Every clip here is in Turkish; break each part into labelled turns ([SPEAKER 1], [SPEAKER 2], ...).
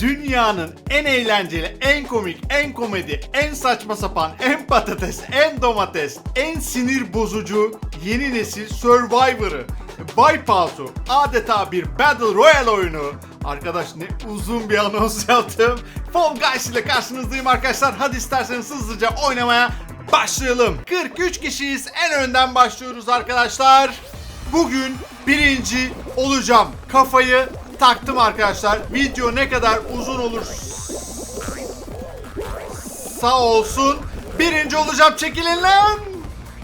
[SPEAKER 1] Dünyanın en eğlenceli, en komik, en komedi, en saçma sapan, en patates, en domates, en sinir bozucu yeni nesil Survivor'ı, Bypass'u adeta bir Battle Royale oyunu. Arkadaş ne uzun bir anons yaptım. Fall Guys ile karşınızdayım arkadaşlar. Hadi isterseniz hızlıca oynamaya başlayalım. 43 kişiyiz. En önden başlıyoruz arkadaşlar. Bugün birinci olacağım. Kafayı taktım arkadaşlar. Video ne kadar uzun olur sağ olsun. Birinci olacağım. Çekilin lan.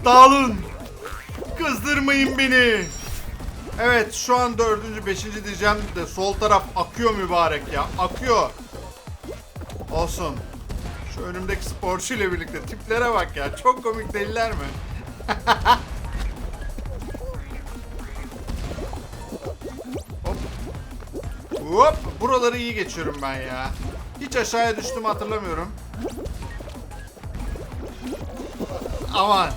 [SPEAKER 1] Dağılın. Kızdırmayın beni. Evet şu an dördüncü, beşinci diyeceğim de sol taraf akıyor mübarek ya. Akıyor. Olsun. Şu önümdeki sporcu ile birlikte tiplere bak ya. Çok komik değiller mi? Hop. Buraları iyi geçiyorum ben ya. Hiç aşağıya düştüğümü hatırlamıyorum. Aman.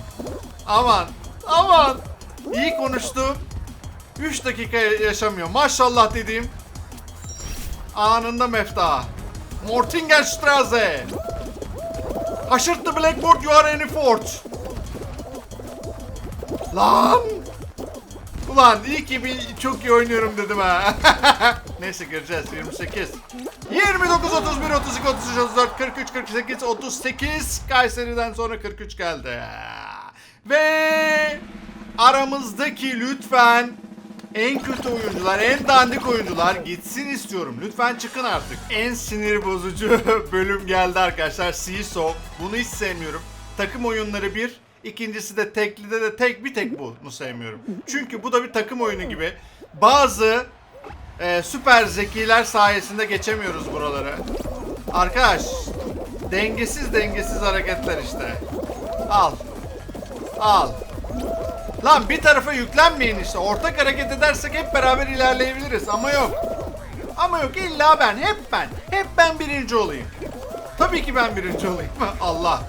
[SPEAKER 1] Aman. Aman. İyi konuştum. 3 dakika yaşamıyor. Maşallah dediğim. Anında mefta. Mortingenstraße. Haşırttı Blackboard you are any fort. Lan. Ulan iyi ki bir çok iyi oynuyorum dedim ha. Neyse göreceğiz. 28. 29, 31, 32, 33, 34, 43, 48, 38. Kayseri'den sonra 43 geldi. Ve aramızdaki lütfen en kötü oyuncular, en dandik oyuncular gitsin istiyorum. Lütfen çıkın artık. En sinir bozucu bölüm geldi arkadaşlar. CSO. Bunu hiç sevmiyorum. Takım oyunları bir. İkincisi de teklide de tek bir tek bunu sevmiyorum. Çünkü bu da bir takım oyunu gibi. Bazı e, süper zekiler sayesinde geçemiyoruz buraları. Arkadaş dengesiz dengesiz hareketler işte. Al. Al. Lan bir tarafa yüklenmeyin işte. Ortak hareket edersek hep beraber ilerleyebiliriz ama yok. Ama yok illa ben. Hep ben. Hep ben birinci olayım. Tabii ki ben birinci olayım. Allah.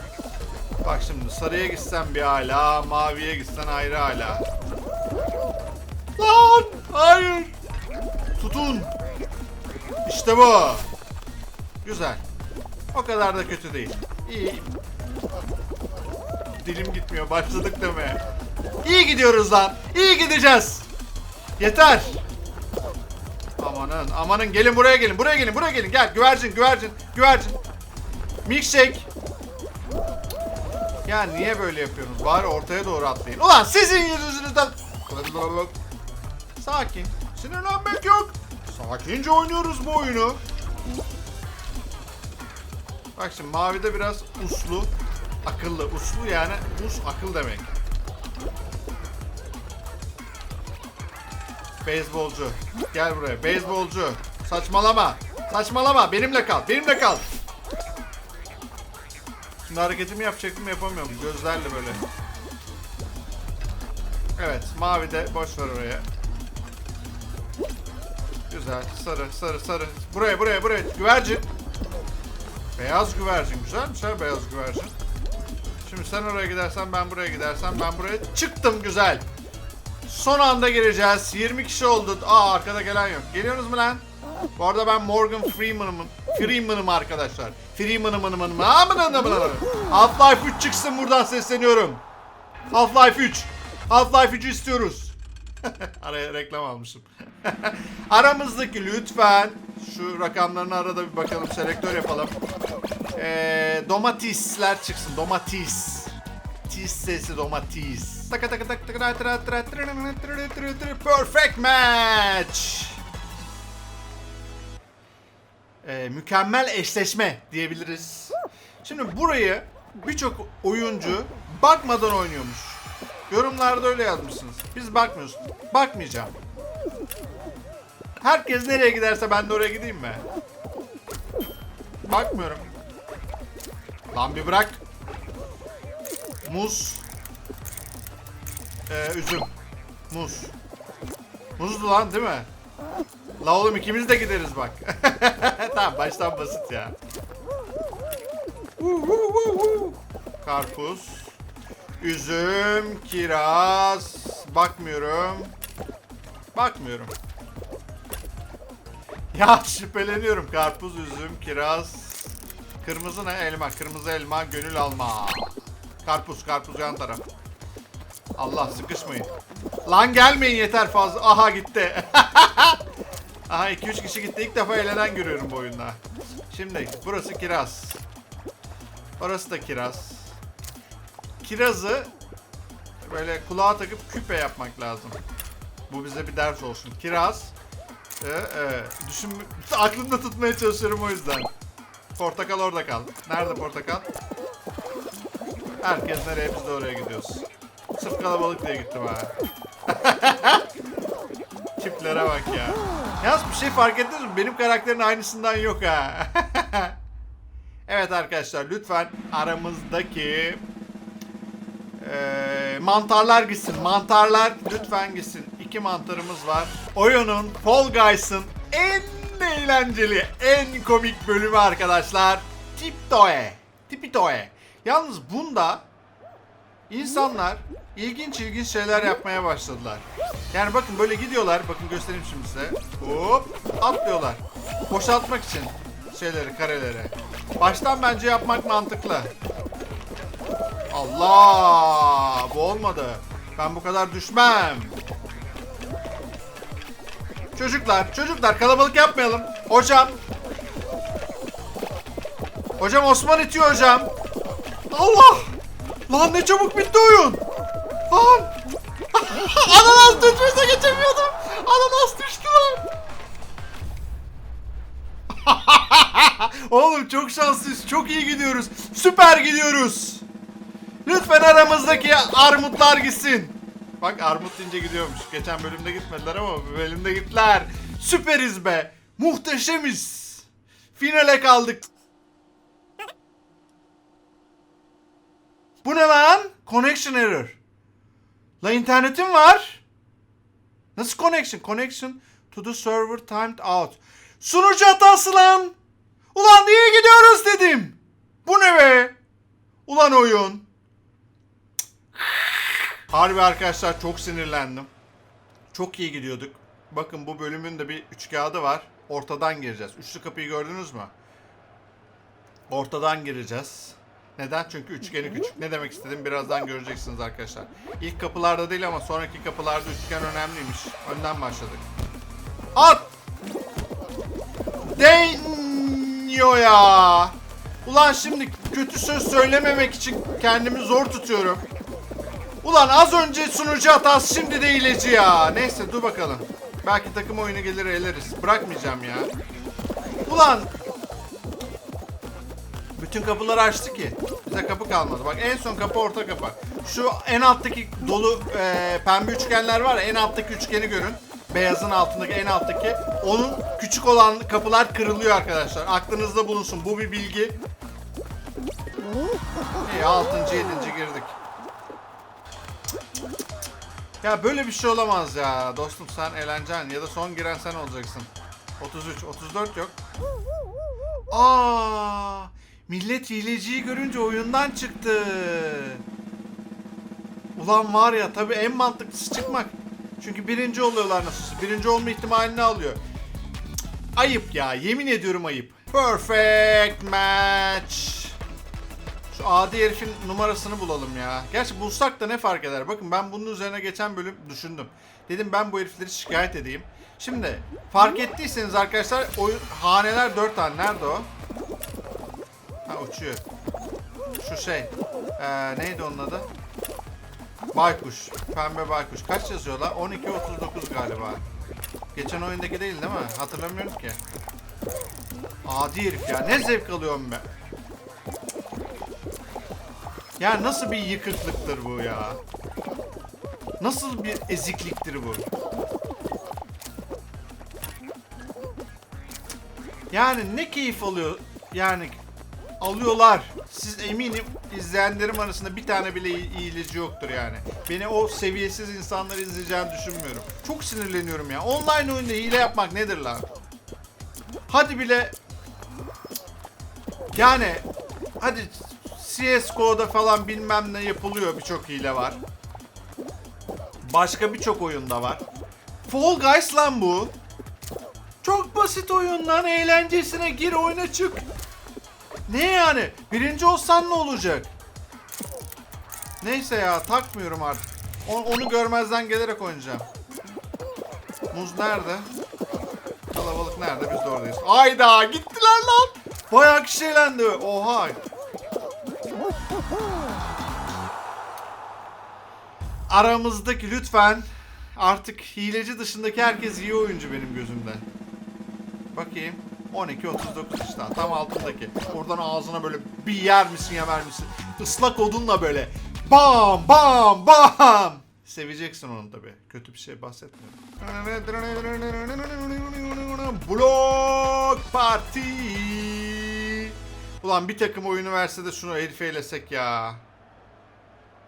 [SPEAKER 1] Bak şimdi sarıya gitsen bir hala, maviye gitsen ayrı hala. Lan! Hayır! Tutun! İşte bu. Güzel. O kadar da kötü değil. İyi. Dilim gitmiyor. Başladık demeye. İyi gidiyoruz lan. İyi gideceğiz. Yeter. Amanın, amanın gelin buraya gelin. Buraya gelin, buraya gelin. Gel güvercin, güvercin, güvercin. Milkshake. Ya niye böyle yapıyorsunuz? Bari ortaya doğru atlayın. Ulan sizin yüzünüzden... Sakin. Sinirlenmek yok. Sakince oynuyoruz bu oyunu. Bak şimdi mavide biraz uslu. Akıllı. Uslu yani us akıl demek. Beyzbolcu. Gel buraya. Beyzbolcu. Saçmalama. Saçmalama. Benimle kal. Benimle kal. Şimdi hareketimi yapacaktım yapamıyorum. Gözlerle böyle. Evet. Mavi de boş ver oraya. Güzel. Sarı, sarı, sarı. Buraya, buraya, buraya. Güvercin. Beyaz güvercin. Güzelmiş ha beyaz güvercin. Şimdi sen oraya gidersen ben buraya gidersem ben buraya çıktım güzel. Son anda gireceğiz. 20 kişi oldu. Aa arkada gelen yok. Geliyorsunuz mu lan? Bu arada ben Morgan Freeman'ım. Freeman'ım arkadaşlar. Freeman'ım mınım mınım. Half-Life 3 çıksın buradan sesleniyorum. Half-Life 3. Half-Life 3'ü istiyoruz. Araya reklam almışım. Aramızdaki lütfen şu rakamlarını arada bir bakalım. Selektör yapalım. Ee, domatesler çıksın. Domates. Tis sesi domates. Perfect match. Ee, mükemmel eşleşme diyebiliriz. Şimdi burayı birçok oyuncu bakmadan oynuyormuş. Yorumlarda öyle yazmışsınız. Biz bakmıyoruz. Bakmayacağım. Herkes nereye giderse ben de oraya gideyim mi? Bakmıyorum. Lan bir bırak. Muz. Ee, üzüm. Muz. Muzdu lan değil mi? La oğlum ikimiz de gideriz bak. tamam baştan basit ya. Karpuz. Üzüm, kiraz. Bakmıyorum. Bakmıyorum. Ya şüpheleniyorum. Karpuz, üzüm, kiraz. Kırmızı ne? Elma. Kırmızı elma, gönül alma. Karpuz, karpuz yan taraf. Allah sıkışmayın. Lan gelmeyin yeter fazla. Aha gitti. Aha 2-3 kişi gitti. İlk defa eğlenen görüyorum bu oyunda. Şimdi burası kiraz. Orası da kiraz. Kirazı böyle kulağa takıp küpe yapmak lazım. Bu bize bir ders olsun. Kiraz. Ee, e, düşün, aklımda tutmaya çalışıyorum o yüzden. Portakal orada kal. Nerede portakal? Herkes nereye biz de oraya gidiyoruz. Sırf kalabalık diye gittim ha. Tiplere bak ya. Yalnız bir şey fark ettiniz mi? Benim karakterin aynısından yok ha. evet arkadaşlar lütfen aramızdaki eee, mantarlar gitsin. Mantarlar lütfen gitsin. İki mantarımız var. Oyunun Fall Guys'ın en eğlenceli, en komik bölümü arkadaşlar. Tiptoe. Tipitoe. Yalnız bunda insanlar ilginç ilginç şeyler yapmaya başladılar. Yani bakın böyle gidiyorlar. Bakın göstereyim şimdi size. Hop atlıyorlar. Boşaltmak için şeyleri, kareleri. Baştan bence yapmak mantıklı. Allah! Bu olmadı. Ben bu kadar düşmem. Çocuklar, çocuklar kalabalık yapmayalım. Hocam. Hocam Osman itiyor hocam. Allah! Lan ne çabuk bitti oyun. Lan! Ananas düşmese geçemiyordum. Ananas düştü lan. Oğlum çok şanslıyız. Çok iyi gidiyoruz. Süper gidiyoruz. Lütfen aramızdaki armutlar gitsin. Bak armut deyince gidiyormuş. Geçen bölümde gitmediler ama bu bölümde gittiler. Süperiz be. Muhteşemiz. Finale kaldık. Bu ne lan? Connection error. La internetim var. Nasıl connection? Connection to the server timed out. Sunucu hatası lan. Ulan niye gidiyoruz dedim. Bu ne be? Ulan oyun. Harbi arkadaşlar çok sinirlendim. Çok iyi gidiyorduk. Bakın bu bölümün de bir üç kağıdı var. Ortadan gireceğiz. Üçlü kapıyı gördünüz mü? Ortadan gireceğiz. Neden? Çünkü üçgeni küçük. Ne demek istedim birazdan göreceksiniz arkadaşlar. İlk kapılarda değil ama sonraki kapılarda üçgen önemliymiş. Önden başladık. At! Deniyor ya. Ulan şimdi kötü söz söylememek için kendimi zor tutuyorum. Ulan az önce sunucu hatası şimdi de hileci ya. Neyse dur bakalım. Belki takım oyunu gelir eleriz. Bırakmayacağım ya. Ulan bütün kapıları açtı ki. Bize kapı kalmadı. Bak en son kapı orta kapı. Şu en alttaki dolu e, pembe üçgenler var ya en alttaki üçgeni görün. Beyazın altındaki en alttaki. Onun küçük olan kapılar kırılıyor arkadaşlar. Aklınızda bulunsun. Bu bir bilgi. İyi 6. 7. girdik. Ya böyle bir şey olamaz ya. Dostum sen eğleneceksin ya da son giren sen olacaksın. 33, 34 yok. Aa! Millet hileciyi görünce oyundan çıktı. Ulan var ya tabii en mantıklısı çıkmak. Çünkü birinci oluyorlar nasılsa. Birinci olma ihtimalini alıyor. Ayıp ya. Yemin ediyorum ayıp. Perfect match. Şu adi herifin numarasını bulalım ya. Gerçi bulsak da ne fark eder? Bakın ben bunun üzerine geçen bölüm düşündüm. Dedim ben bu herifleri şikayet edeyim. Şimdi fark ettiyseniz arkadaşlar oyun haneler 4 tane. Nerede o? Ha uçuyor. Şu şey. Ee, neydi onun adı? Baykuş. Pembe baykuş. Kaç yazıyorlar? 12.39 galiba. Geçen oyundaki değil değil mi? Hatırlamıyorum ki. Adi herif ya. Ne zevk alıyorum be. Ya nasıl bir yıkıklıktır bu ya? Nasıl bir ezikliktir bu? Yani ne keyif alıyor? Yani alıyorlar. Siz eminim izleyenlerim arasında bir tane bile iyi- iyileci yoktur yani. Beni o seviyesiz insanları izleyeceğini düşünmüyorum. Çok sinirleniyorum ya. Online oyunda hile yapmak nedir lan? Hadi bile yani hadi CSGO'da falan bilmem ne yapılıyor birçok hile var. Başka birçok oyunda var. Fall Guys lan bu. Çok basit oyun lan. Eğlencesine gir oyuna çık. Ne yani? Birinci olsan ne olacak? Neyse ya takmıyorum artık. O- Onu görmezden gelerek oynayacağım. Muz nerede? Kalabalık nerede? Biz de oradayız. Ayda gittiler lan. Bayağı kişi eğlendi. Oha. Aramızdaki lütfen artık hileci dışındaki herkes iyi oyuncu benim gözümde. Bakayım. 12 39 işte tam altındaki. Oradan ağzına böyle bir yer misin yemez misin? Islak odunla böyle bam bam bam. Seveceksin onu tabi. Kötü bir şey bahsetmiyorum. Blok parti. Ulan bir takım oyunu verse de şunu herife eylesek ya.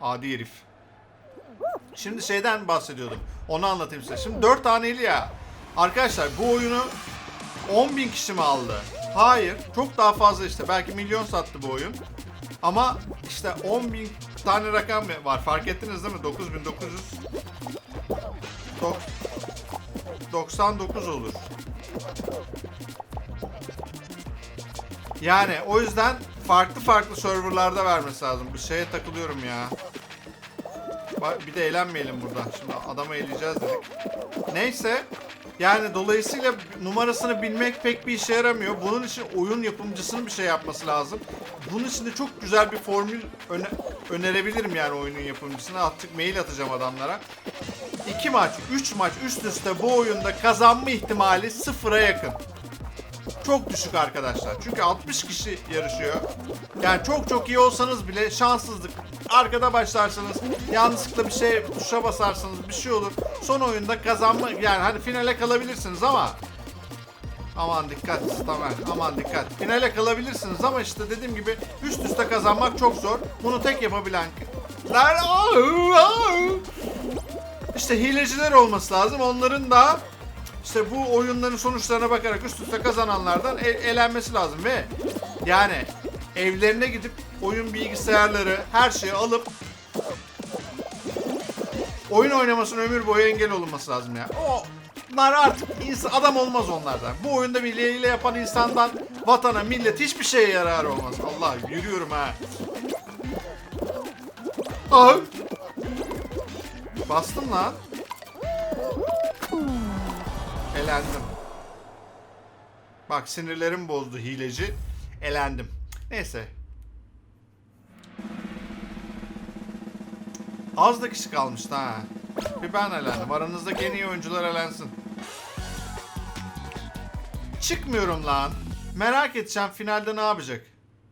[SPEAKER 1] Adi herif. Şimdi şeyden bahsediyordum. Onu anlatayım size. Şimdi 4 taneli ya. Arkadaşlar bu oyunu 10 bin kişi mi aldı? Hayır. Çok daha fazla işte. Belki milyon sattı bu oyun. Ama işte 10 bin tane rakam var. Fark ettiniz değil mi? 9900 Dok- 99 olur. Yani o yüzden farklı farklı serverlarda vermesi lazım. Bu şeye takılıyorum ya. Bir de eğlenmeyelim burada. Şimdi adamı eleyeceğiz dedik. Neyse. Yani dolayısıyla numarasını bilmek pek bir işe yaramıyor. Bunun için oyun yapımcısının bir şey yapması lazım. Bunun için de çok güzel bir formül öne- önerebilirim yani oyunun yapımcısına. Artık mail atacağım adamlara. 2 maç, 3 maç üst üste bu oyunda kazanma ihtimali sıfıra yakın. Çok düşük arkadaşlar. Çünkü 60 kişi yarışıyor. Yani çok çok iyi olsanız bile şanssızlık. Arkada başlarsanız yanlışlıkla bir şey tuşa basarsanız bir şey olur. Son oyunda kazanma yani hani finale kalabilirsiniz ama Aman dikkat Tamer aman dikkat. Finale kalabilirsiniz ama işte dediğim gibi üst üste kazanmak çok zor. Bunu tek yapabilen işte hileciler olması lazım. Onların da işte bu oyunların sonuçlarına bakarak üst üste kazananlardan e- elenmesi lazım ve yani evlerine gidip oyun bilgisayarları her şeyi alıp oyun oynamasına ömür boyu engel olunması lazım ya. Onlar artık insan, adam olmaz onlardan. Bu oyunda bir hile yapan insandan vatana, millet hiçbir şeye yarar olmaz. Allah yürüyorum ha. Ay. Bastım lan. Elendim. Bak sinirlerim bozdu hileci. Elendim. Neyse. Az da kişi kalmıştı ha. Bir ben elendim. Aranızdaki en iyi oyuncular elensin. Çıkmıyorum lan. Merak edeceğim finalde ne yapacak.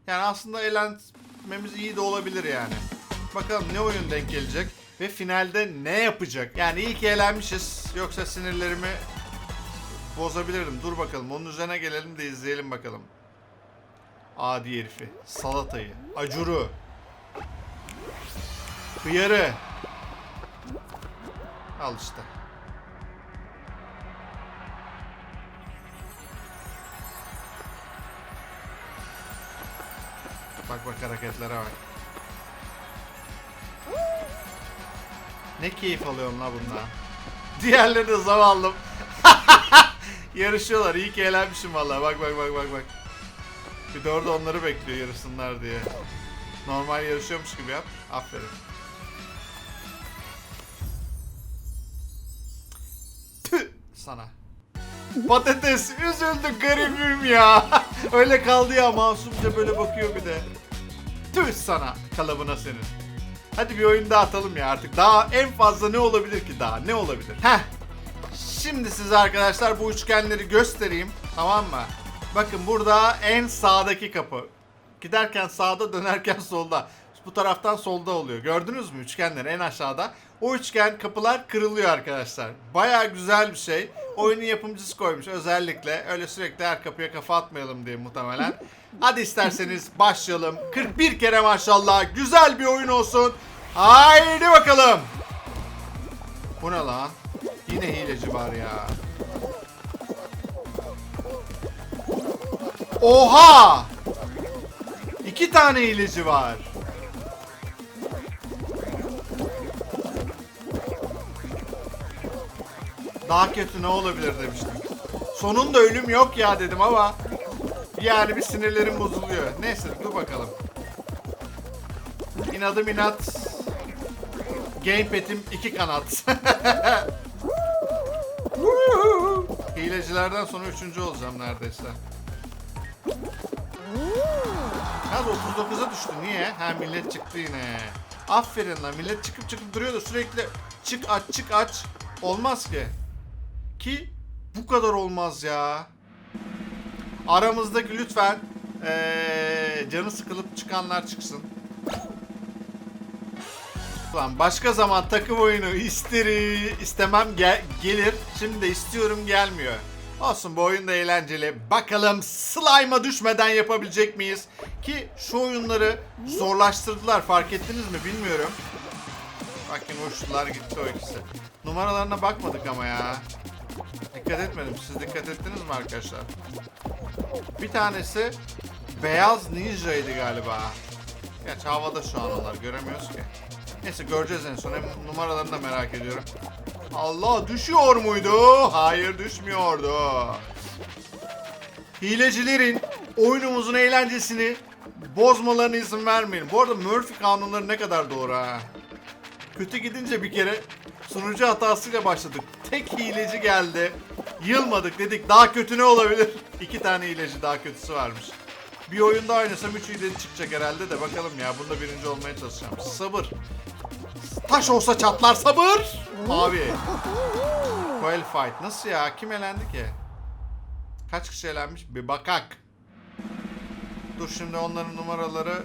[SPEAKER 1] Yani aslında elenmemiz iyi de olabilir yani. Bakalım ne oyun denk gelecek ve finalde ne yapacak? Yani iyi ki elenmişiz. Yoksa sinirlerimi bozabilirdim. Dur bakalım onun üzerine gelelim de izleyelim bakalım. Adi herifi. Salatayı. Acuru. Hıyarı. Al işte. Bak bak hareketlere bak. Ne keyif alıyorum la bundan. Diğerleri de zavallım. Yarışıyorlar. İyi ki eğlenmişim valla. Bak bak bak bak bak. Bir de orada onları bekliyor yarışsınlar diye. Normal yarışıyormuş gibi yap. Aferin. Sana. Patates üzüldü garibim ya. Öyle kaldı ya masumca böyle bakıyor bir de. Tüh sana kalıbına senin. Hadi bir oyun daha atalım ya artık. Daha en fazla ne olabilir ki daha? Ne olabilir? Heh. Şimdi size arkadaşlar bu üçgenleri göstereyim. Tamam mı? Bakın burada en sağdaki kapı. Giderken sağda dönerken solda. Bu taraftan solda oluyor. Gördünüz mü üçgenler en aşağıda? O üçgen kapılar kırılıyor arkadaşlar. Baya güzel bir şey. Oyunun yapımcısı koymuş özellikle. Öyle sürekli her kapıya kafa atmayalım diye muhtemelen. Hadi isterseniz başlayalım. 41 kere maşallah. Güzel bir oyun olsun. Haydi bakalım. Bu ne lan? Yine hileci var ya. Oha! İki tane hileci var. Daha kötü ne olabilir demiştim. sonunda ölüm yok ya dedim ama yani bir sinirlerim bozuluyor. Neyse dur bakalım. İnadım inat. Gamepad'im iki kanat. Hilecilerden sonra üçüncü olacağım neredeyse. Yalnız 39'a düştü. Niye? Ha millet çıktı yine. Aferin lan. Millet çıkıp çıkıp duruyordu. Sürekli çık aç çık aç. Olmaz ki. Ki bu kadar olmaz ya. Aramızdaki lütfen ee, canı sıkılıp çıkanlar çıksın. Lan başka zaman takım oyunu isteri istemem gel gelir. Şimdi de istiyorum gelmiyor. Olsun bu oyun da eğlenceli. Bakalım slime'a düşmeden yapabilecek miyiz? Ki şu oyunları zorlaştırdılar fark ettiniz mi bilmiyorum. Bakın uçtular gitti o ikisi. Numaralarına bakmadık ama ya. Dikkat etmedim. Siz dikkat ettiniz mi arkadaşlar? Bir tanesi beyaz ninja'ydı galiba. Gerçi havada şu an onlar göremiyoruz ki. Neyse göreceğiz en son. Numaralarını da merak ediyorum. Allah düşüyor muydu? Hayır düşmüyordu. Hilecilerin oyunumuzun eğlencesini bozmalarına izin vermeyin. Bu arada Murphy kanunları ne kadar doğru ha. Kötü gidince bir kere sunucu hatasıyla başladık. Tek hileci geldi. Yılmadık dedik. Daha kötü ne olabilir? İki tane hileci daha kötüsü varmış. Bir oyunda oynasam 3 hileci çıkacak herhalde de bakalım ya. Bunda birinci olmaya çalışacağım. Sabır. Taş olsa çatlar sabır. Abi. Coil fight. Nasıl ya? Kim elendi ki? Kaç kişi elenmiş? Bir bakak. Dur şimdi onların numaraları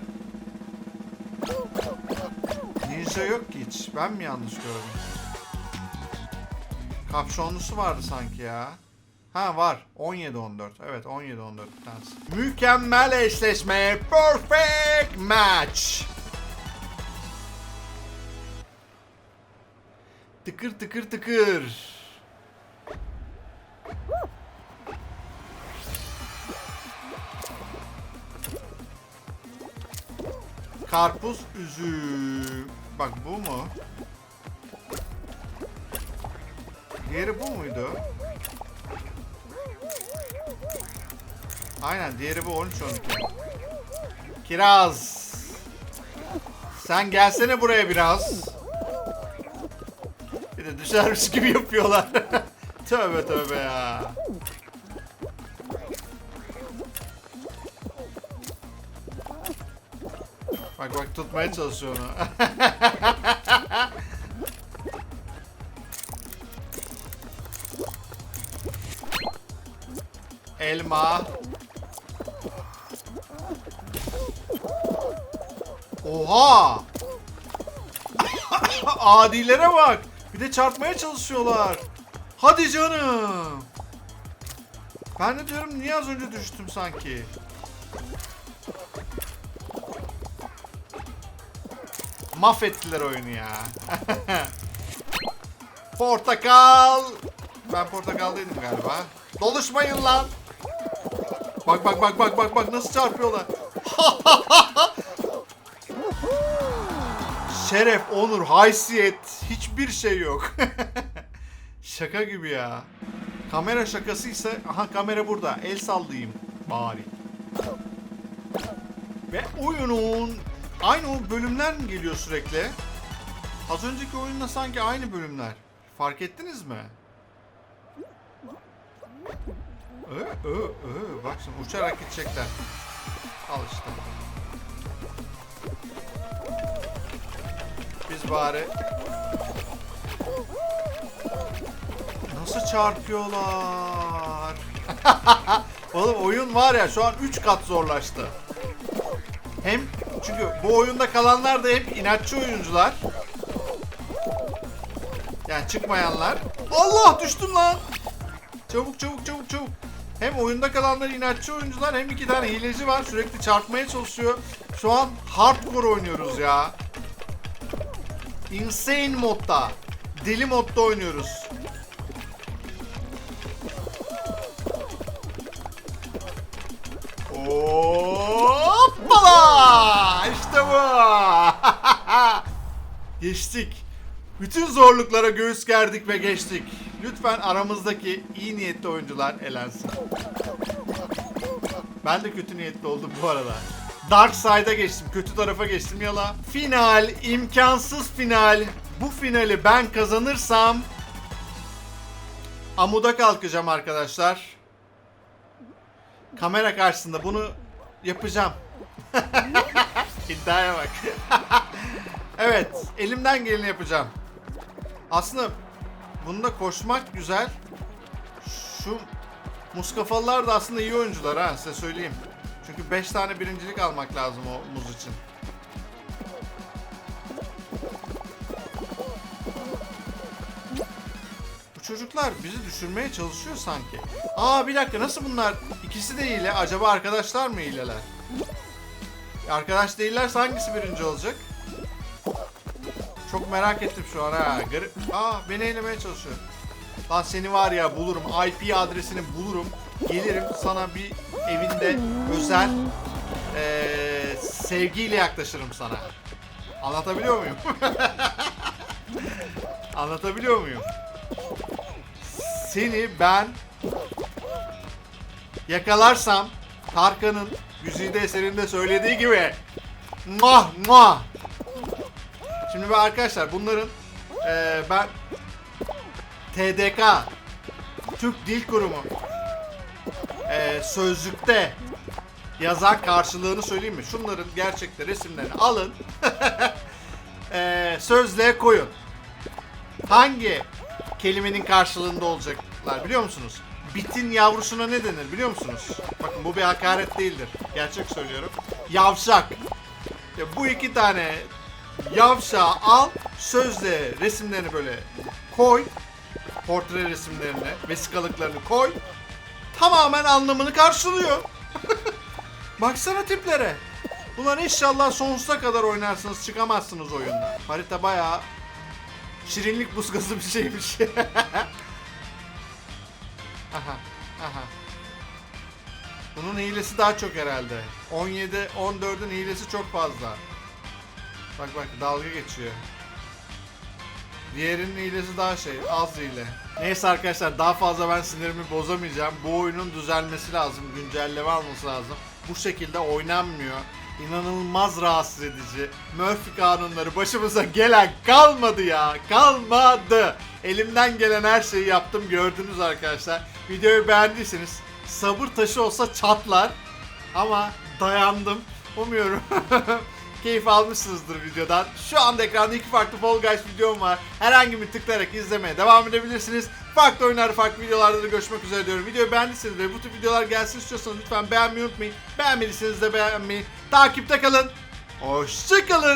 [SPEAKER 1] Ninja yok ki hiç. Ben mi yanlış gördüm? Kapşonlusu vardı sanki ya. Ha var. 17-14. Evet 17-14 bir tanesi. Mükemmel eşleşme. Perfect match. Tıkır tıkır tıkır. Karpuz üzüm. Bak bu mu? Diğeri bu muydu? Aynen diğeri bu 13 12. Kiraz. Sen gelsene buraya biraz. Bir de düşermiş gibi yapıyorlar. tövbe tövbe ya. Bak bak tutmaya çalışıyor onu. Elma. Oha! Adilere bak. Bir de çarpmaya çalışıyorlar. Hadi canım. Ben de diyorum niye az önce düştüm sanki. Mahvettiler oyunu ya. portakal. Ben portakaldaydım galiba. Doluşmayın lan. Bak bak bak bak bak bak nasıl çarpıyorlar. Şeref, onur, haysiyet hiçbir şey yok. Şaka gibi ya. Kamera şakası ise aha kamera burada. El sallayayım bari. Ve oyunun aynı bölümler mi geliyor sürekli? Az önceki oyunla sanki aynı bölümler. Fark ettiniz mi? Ö, ö, ö. Bak şimdi uçarak gidecekler. Al işte. Biz bari... Nasıl çarpıyorlar? Oğlum oyun var ya şu an 3 kat zorlaştı. Hem çünkü bu oyunda kalanlar da hep inatçı oyuncular. Yani çıkmayanlar. Allah düştüm lan. Çabuk çabuk çabuk çabuk. Hem oyunda kalanlar inatçı oyuncular hem iki tane hileci var. Sürekli çarpmaya çalışıyor. Şu an hardcore oynuyoruz ya. Insane modda. Deli modda oynuyoruz. Hoppala! İşte bu. Geçtik. Bütün zorluklara göğüs gerdik ve geçtik. Lütfen aramızdaki iyi niyetli oyuncular elensin. Ben de kötü niyetli oldum bu arada. Dark Side'a geçtim. Kötü tarafa geçtim yala. Final. imkansız final. Bu finali ben kazanırsam amuda kalkacağım arkadaşlar. Kamera karşısında bunu yapacağım. İddiaya bak. evet, elimden geleni yapacağım. Aslında bunda koşmak güzel. Şu Muskafalılar da aslında iyi oyuncular ha size söyleyeyim. Çünkü 5 tane birincilik almak lazım o muz için. Bu çocuklar bizi düşürmeye çalışıyor sanki. Aa bir dakika nasıl bunlar? İkisi de hile. Acaba arkadaşlar mı hileler? Arkadaş değillerse hangisi birinci olacak? Çok merak ettim şu an. Garip. Aa beni eylemeye çalışıyor. Lan seni var ya bulurum. IP adresini bulurum. Gelirim sana bir evinde özel eee, sevgiyle yaklaşırım sana. Anlatabiliyor muyum? Anlatabiliyor muyum? Seni ben yakalarsam Tarkan'ın Güzide eserinde söylediği gibi Muah muah Şimdi ben arkadaşlar bunların eee, ben TDK Türk Dil Kurumu eee, sözlükte yazan karşılığını söyleyeyim mi? Şunların gerçekte resimlerini alın eee, sözlüğe koyun. Hangi kelimenin karşılığında olacaklar biliyor musunuz? Bitin yavrusuna ne denir biliyor musunuz? Bakın bu bir hakaret değildir. Gerçek söylüyorum. Yavşak. Ya bu iki tane yavşağı al, sözle resimlerini böyle koy. Portre resimlerini, vesikalıklarını koy. Tamamen anlamını karşılıyor. Baksana tiplere. Ulan inşallah sonsuza kadar oynarsınız çıkamazsınız oyundan. Harita bayağı şirinlik buskası bir şeymiş. aha, aha. Bunun hilesi daha çok herhalde. 17, 14'ün hilesi çok fazla. Bak bak dalga geçiyor. Diğerinin hilesi daha şey, az hile. Neyse arkadaşlar daha fazla ben sinirimi bozamayacağım. Bu oyunun düzelmesi lazım, güncelleme alması lazım. Bu şekilde oynanmıyor. İnanılmaz rahatsız edici. Murphy kanunları başımıza gelen kalmadı ya. Kalmadı. Elimden gelen her şeyi yaptım gördünüz arkadaşlar. Videoyu beğendiyseniz sabır taşı olsa çatlar. Ama dayandım. Umuyorum keyif almışsınızdır videodan. Şu anda ekranda iki farklı Fall Guys videom var. Herhangi bir tıklayarak izlemeye devam edebilirsiniz. Farklı oyunlar, farklı videolarda da görüşmek üzere diyorum. Videoyu beğendiyseniz ve bu tür videolar gelsin istiyorsanız lütfen beğenmeyi unutmayın. Beğenmediyseniz de beğenmeyi. Takipte kalın. Hoşçakalın.